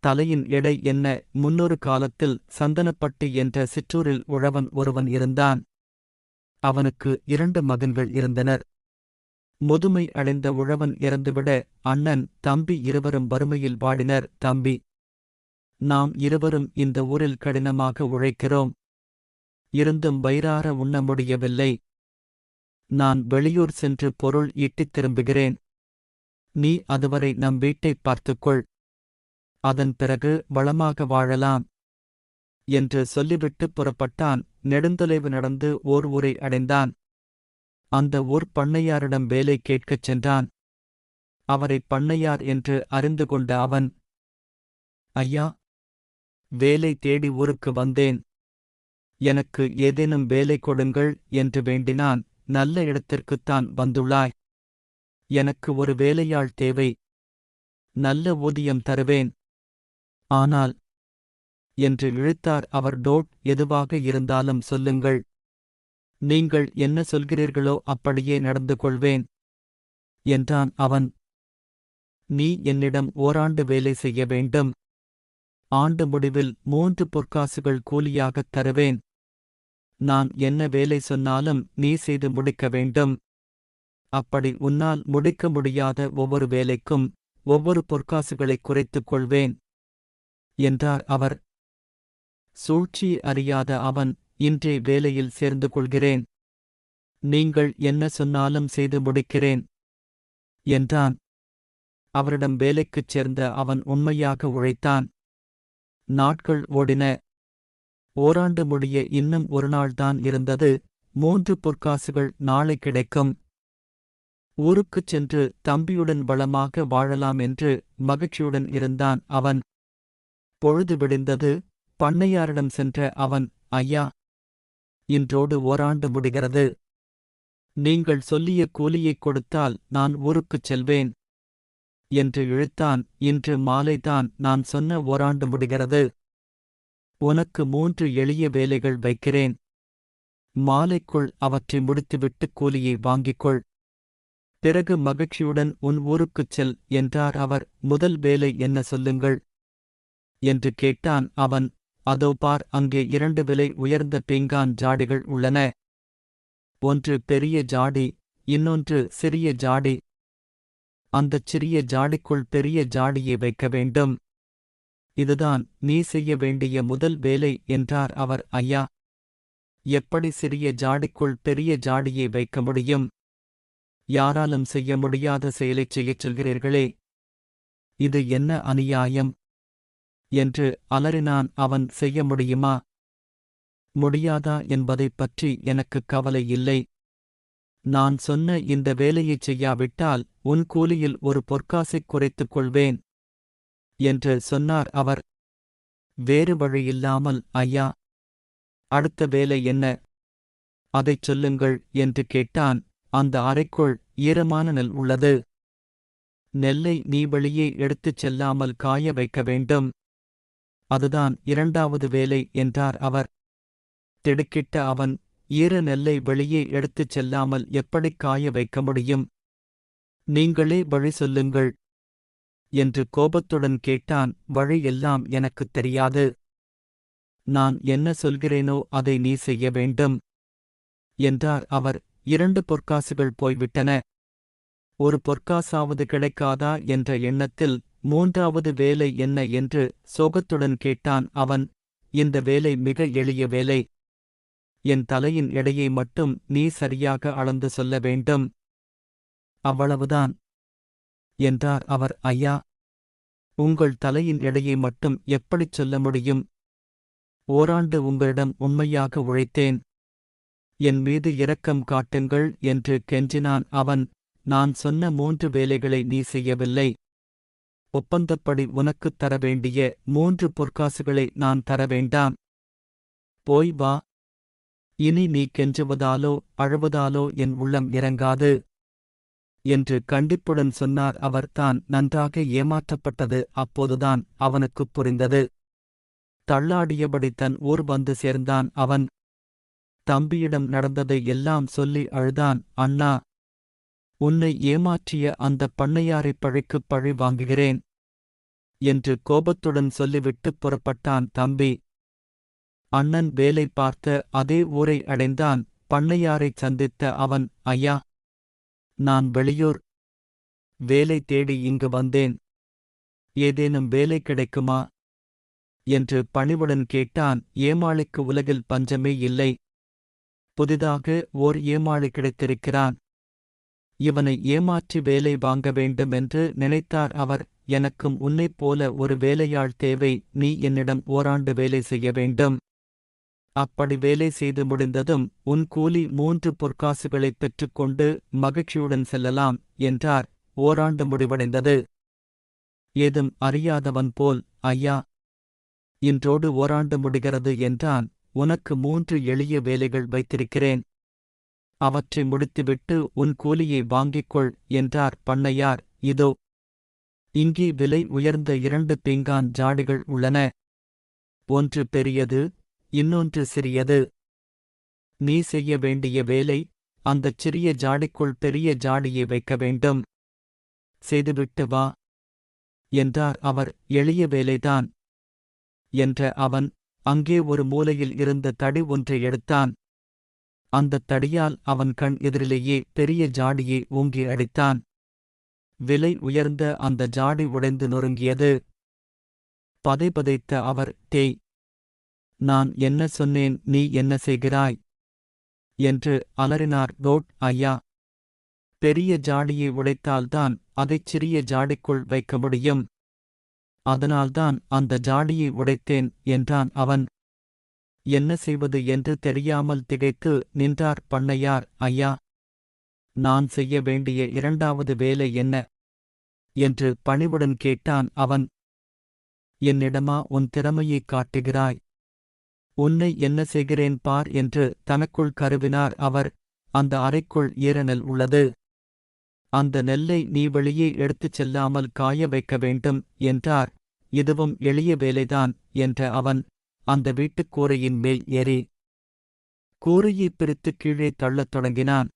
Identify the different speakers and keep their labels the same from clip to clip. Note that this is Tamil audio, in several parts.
Speaker 1: தலையின் எடை என்ன? முன்னொரு காலத்தில் சந்தனப்பட்டி என்ற சிற்றூரில் உழவன் ஒருவன் இருந்தான். அவனுக்கு இரண்டு மகன்கள் இருந்தனர். முதுமை அடைந்த உழவன் இறந்துவிட அண்ணன் தம்பி இருவரும் வறுமையில் வாடினர். தம்பி நாம் இருவரும் இந்த ஊரில் கடினமாக உழைக்கிறோம். இருந்தும் வயிறார உண்ண முடியவில்லை. நான் வெளியூர் சென்று பொருள் ஈட்டித் திரும்புகிறேன். நீ அதுவரை நம் வீட்டைப் பார்த்துக்கொள். அதன் பிறகு வளமாக வாழலாம். என்று சொல்லிவிட்டு புறப்பட்டான். நெடுந்தொலைவு நடந்து ஓர் ஊரை அடைந்தான். அந்த ஊர் பண்ணையாரிடம் வேலை கேட்கச் சென்றான். அவரை பண்ணையார் என்று அறிந்து கொண்ட அவன் ஐயா வேலை தேடி ஊருக்கு வந்தேன். எனக்கு ஏதேனும் வேலை கொடுங்கள் என்று வேண்டினான். நல்ல இடத்திற்குத்தான் வந்துள்ளாய். எனக்கு ஒரு வேலையாள் தேவை. நல்ல ஊதியம் தருவேன். ஆனால் என்று இழுத்தார் அவர். டோட் எதுவாக இருந்தாலும் சொல்லுங்கள். நீங்கள் என்ன சொல்கிறீர்களோ அப்படியே நடந்து கொள்வேன் என்றான் அவன். நீ என்னிடம் ஓராண்டு வேலை செய்ய வேண்டும். ஆண்டு முடிவில் மூன்று பொற்காசுகள் கூலியாகத் தருவேன். நான் என்ன வேலை சொன்னாலும் நீ செய்து முடிக்க வேண்டும். அப்படி உன்னால் முடிக்க முடியாத ஒவ்வொரு வேலைக்கும் ஒவ்வொரு பொற்காசுகளைக் குறைத்துக் கொள்வேன். என்றார் அவர். சூழ்ச்சி அறியாத அவன் இன்றே வேலையில் சேர்ந்து கொள்கிறேன். நீங்கள் என்ன சொன்னாலும் செய்து முடிக்கிறேன் என்றான். அவரிடம் வேலைக்குச் சேர்ந்த அவன் உண்மையாக உழைத்தான். நாட்கள் ஓடின. ஓராண்டு முடிய இன்னும் ஒரு நாள்தான் இருந்தது. மூன்று பொற்காசுகள் நாளை கிடைக்கும். ஊருக்குச் சென்று தம்பியுடன் வளமாக வாழலாம் என்று மகிழ்ச்சியுடன் இருந்தான் அவன். பொழுது விடிந்தது. பண்ணையாரிடம் சென்ற அவன் ஐயா இன்றோடு ஓராண்டு முடிகிறது. நீங்கள் சொல்லிய கூலியைக் கொடுத்தால் நான் ஊருக்குச் செல்வேன். என்று இழுத்தான். இன்று மாலைதான் நான் சொன்ன ஓராண்டு முடிகிறது. உனக்கு மூன்று எளிய வேலைகள் வைக்கிறேன். மாலைக்குள் அவற்றை முடித்துவிட்டு கூலியை வாங்கிக்கொள். பிறகு மகிழ்ச்சியுடன் உன் ஊருக்குச் செல் என்றார். அவர் முதல் வேலை என்ன சொல்லுங்கள். என்று கேட்டான் அவன் அதோ பார் அங்கே இரண்டு விலை உயர்ந்த பீங்கான் ஜாடிகள் உள்ளன. ஒன்று பெரிய ஜாடி இன்னொன்று சிறிய ஜாடி. அந்தச் சிறிய ஜாடிக்குள் பெரிய ஜாடியை வைக்க வேண்டும். இதுதான் நீ செய்ய வேண்டிய முதல் வேலை என்றார் அவர். ஐயா எப்படி சிறிய ஜாடிக்குள் பெரிய ஜாடியை வைக்க முடியும்? யாராலும் செய்ய முடியாத செயலைச் செய்யச் சொல்கிறீர்களே. இது என்ன அநியாயம்? என்று அலறினான் அவன் செய்ய முடியுமா? முடியாதா என்பதைப் பற்றி எனக்குக் கவலை இல்லை. நான் சொன்ன இந்த வேலையைச் செய்யாவிட்டால் உன் கூலியில் ஒரு பொற்காசைக் குறைத்துக் கொள்வேன் என்று சொன்னார் அவர். வேறு வழியில்லாமல் ஐயா. அடுத்த வேலை என்ன? அதைச் சொல்லுங்கள் என்று கேட்டான். அந்த அறைக்குள் ஈரமான நெல் உள்ளது. நெல்லை நீ வெளியே எடுத்துச் செல்லாமல் காய வைக்க வேண்டும். அதுதான் இரண்டாவது வேலை என்றார் அவர். திடுக்கிட்ட அவன் ஈர நெல்லை வெளியே எடுத்துச் செல்லாமல் எப்படிக் காய வைக்க முடியும்? நீங்களே வழி சொல்லுங்கள். என்று கோபத்துடன் கேட்டான் வழி எல்லாம் எனக்குத் தெரியாது. நான் என்ன சொல்கிறேனோ அதை நீ செய்ய வேண்டும். என்றார் அவர் இரண்டு பொற்காசுகள் போய்விட்டன. ஒரு பொற்காசாவது கிடைக்காதா என்ற எண்ணத்தில் மூன்றாவது வேலை என்ன என்று சோகத்துடன் கேட்டான் அவன் இந்த வேலை மிக எளிய வேலை. என் தலையின் எடையை மட்டும் நீ சரியாக அளந்து சொல்ல வேண்டும். அவ்வளவுதான். என்றார் அவர் ஐயா உங்கள் தலையின் எடையை மட்டும் எப்படிச் சொல்ல முடியும்? ஓராண்டு உங்களிடம் உண்மையாக உழைத்தேன். என் மீது இரக்கம் காட்டுங்கள் என்று கெஞ்சினான் அவன் நான் சொன்ன மூன்று வேலைகளை நீ செய்யவில்லை. ஒப்பந்தப்படி உனக்குத் தர வேண்டிய மூன்று பொற்காசுகளை நான் தர வேண்டாம். போய் வா. இனி நீ கெஞ்சுவதாலோ அழுவதாலோ என் உள்ளம் இறங்காது. என்று கண்டிப்புடன் சொன்னார் அவர் தான் நன்றாக ஏமாற்றப்பட்டது. அப்போதுதான் அவனுக்குப் புரிந்தது. தள்ளாடியபடி தன் ஊர் வந்து சேர்ந்தான் அவன். தம்பியிடம் நடந்ததை எல்லாம் சொல்லி அழுதான். அண்ணா உன்னை ஏமாற்றிய அந்த பண்ணையாரைப் பழிக்குப் பழி வாங்குகிறேன் என்று கோபத்துடன் சொல்லிவிட்டு புறப்பட்டான் தம்பி. அண்ணன் வேலை பார்த்த அதே ஊரை அடைந்தான் பண்ணையாரைச் சந்தித்த அவன் ஐயா நான் வெளியூர். வேலை தேடி இங்கு வந்தேன். ஏதேனும் வேலை கிடைக்குமா என்று பணிவுடன் கேட்டான். ஏமாளிக்கு உலகில் பஞ்சமே இல்லை. புதிதாக ஓர் ஏமாளி கிடைத்திருக்கிறான். இவனை ஏமாற்றி வேலை வாங்க வேண்டும் என்று நினைத்தார் அவர். எனக்கும் உன்னைப் போல ஒரு வேலையாள் தேவை. நீ என்னிடம் ஓராண்டு வேலை செய்ய வேண்டும். அப்படி வேலை செய்து முடிந்ததும் உன் கூலி மூன்று பொற்காசுகளைப் பெற்றுக்கொண்டு மகிழ்ச்சியுடன் செல்லலாம் என்றார். ஓராண்டு முடிவடைந்தது. ஏதும் அறியாதவன் போல் ஐயா. இன்றோடு ஓராண்டு முடிகிறது என்றான். உனக்கு மூன்று எளிய வேலைகள் வைத்திருக்கிறேன். அவற்றை முடித்துவிட்டு உன் கூலியை வாங்கிக்கொள் என்றார் பண்ணையார். இதோ இங்கே விலை உயர்ந்த இரண்டு பீங்கான் ஜாடிகள் உள்ளன. ஒன்று பெரியது இன்னொன்று சிறியது. நீ செய்ய வேண்டிய வேலை அந்தச் சிறிய ஜாடிக்குள் பெரிய ஜாடியை வைக்க வேண்டும். செய்துவிட்டு வா என்றார் அவர். எளிய வேலைதான் என்ற அவன் அங்கே ஒரு மூலையில் இருந்த தடி ஒன்றை எடுத்தான். அந்தத் தடியால் அவன் கண் எதிரிலேயே பெரிய ஜாடியை ஊங்கி அடித்தான். விலை உயர்ந்த அந்த ஜாடி உடைந்து நொறுங்கியது. பதைபதைத்த அவர் டேய் நான் என்ன சொன்னேன் நீ என்ன செய்கிறாய் என்று அலறினார் ரோட் ஐயா பெரிய ஜாடியை உடைத்தால்தான் அதைச் சிறிய ஜாடிக்குள் வைக்க முடியும். அதனால்தான் அந்த ஜாடியை உடைத்தேன் என்றான் அவன். என்ன செய்வது என்று தெரியாமல் திகைத்து நின்றார் பண்ணையார் ஐயா நான் செய்ய வேண்டிய இரண்டாவது வேலை என்ன என்று பணிவுடன் கேட்டான் அவன். என்னிடமா உன் திறமையைக் காட்டுகிறாய்? உன்னை என்ன செய்கிறேன் பார் என்று தனக்குள் கருவினார் அவர். அந்த அறைக்குள் ஈரநெல் உள்ளது. அந்த நெல்லை நீ வெளியே எடுத்துச் செல்லாமல் காய வைக்க வேண்டும் என்றார். இதுவும் எளிய வேலைதான் என்ற அவன். அந்த வீட்டுக் கூரையின் மேல் ஏறி கூரையை பிரித்து கீழே தள்ளத் தொடங்கினான்.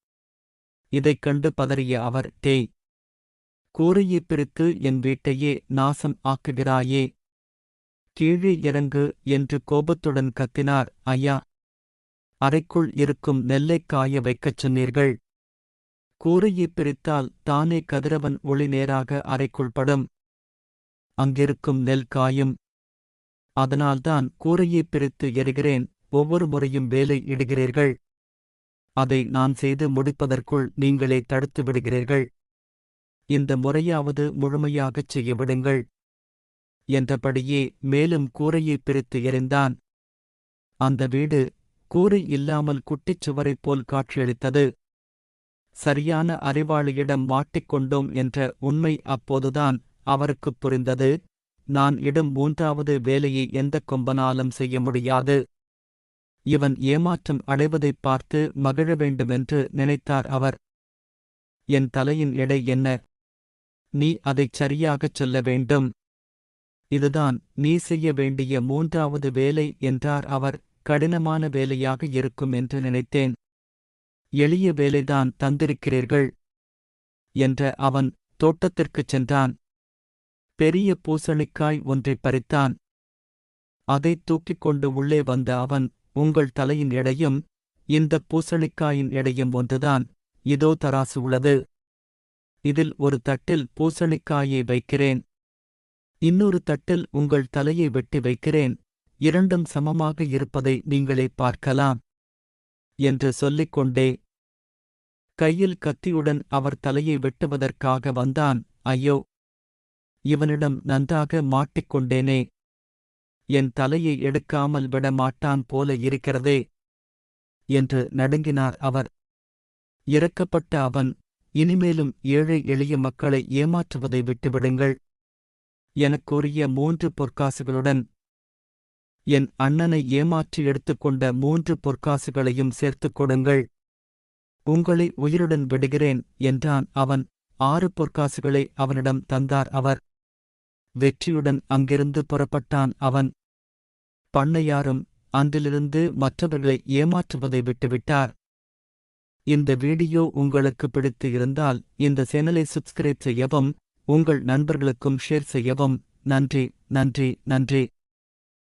Speaker 1: இதைக் கண்டு பதறிய அவர் டேய் கூரையை பிரித்து என் வீட்டையே நாசம் ஆக்குகிறாயே. கீழே இறங்கு என்று கோபத்துடன் கத்தினார். ஐயா அறைக்குள் இருக்கும் நெல்லைக் காய வைக்கச் சொன்னீர்கள். கூரையை பிரித்தால் தானே கதிரவன் ஒளி நேராக அறைக்குள் படும். அங்கிருக்கும் நெல் காயும். அதனால்தான் கூரையைப் பிரித்து எறிகிறேன் ஒவ்வொரு முறையும் வேலை இடுகிறீர்கள். அதை நான் செய்து முடிப்பதற்குள் நீங்களே தடுத்து விடுகிறீர்கள். இந்த முறையாவது முழுமையாகச் செய்ய விடுங்கள் என்றபடியே மேலும் கூரையைப் பிரித்து எறிந்தான். அந்த வீடு கூரை இல்லாமல் குட்டிச் சுவரைப் போல் காட்சியளித்தது. சரியான அறிவாளியிடம் மாட்டிக்கொண்டோம் என்ற உண்மை அப்போதுதான் அவருக்குப் புரிந்தது. நான் இடும் மூன்றாவது வேலையை எந்தக் கொம்பனாலும் செய்ய முடியாது. இவன் ஏமாற்றம் அடைவதைப் பார்த்து மகிழ வேண்டுமென்று நினைத்தார் அவர். என் தலையின் எடை என்ன? நீ அதைச் சரியாகச் சொல்ல வேண்டும். இதுதான் நீ செய்ய வேண்டிய மூன்றாவது வேலை என்றார் அவர். கடினமான வேலையாக இருக்கும் என்று நினைத்தேன். எளிய வேலைதான் தந்திருக்கிறீர்கள். என்ற அவன் தோட்டத்திற்குச் சென்றான். பெரிய பூசணிக்காய் ஒன்றைப் பறித்தான். அதைத் தூக்கிக் கொண்டு உள்ளே வந்த அவன் உங்கள் தலையின் எடையும் இந்தப் பூசணிக்காயின் எடையும் ஒன்றுதான். இதோ தராசு உள்ளது. இதில் ஒரு தட்டில் பூசணிக்காயை வைக்கிறேன். இன்னொரு தட்டில் உங்கள் தலையை வெட்டி வைக்கிறேன். இரண்டும் சமமாக இருப்பதை நீங்களே பார்க்கலாம். என்று சொல்லிக் கொண்டே கையில் கத்தியுடன் அவர் தலையை வெட்டுவதற்காக வந்தான். ஐயோ இவனிடம் நன்றாக மாட்டிக்கொண்டேனே. என் தலையை எடுக்காமல் விட மாட்டான் போல இருக்கிறதே. என்று நடுங்கினார் அவர். இறக்கப்பட்ட அவன் இனிமேலும் ஏழை எளிய மக்களை ஏமாற்றுவதை விட்டுவிடுங்கள். எனக்குரிய மூன்று பொற்காசுகளுடன் என் அண்ணனை ஏமாற்றி எடுத்துக்கொண்ட மூன்று பொற்காசுகளையும் சேர்த்துக் கொடுங்கள். உங்களை உயிருடன் விடுகிறேன் என்றான் அவன். ஆறு பொற்காசுகளை அவனிடம் தந்தார் அவர். வெற்றியுடன் அங்கிருந்து புறப்பட்டான் அவன். பண்ணையாரும் அன்றிலிருந்து மற்றவர்களை ஏமாற்றுவதை விட்டுவிட்டார். இந்த வீடியோ உங்களுக்கு பிடித்து இருந்தால் இந்த சேனலை சப்ஸ்கிரைப் செய்யவும் உங்கள் நண்பர்களுக்கும் ஷேர் செய்யவும். நன்றி நன்றி நன்றி.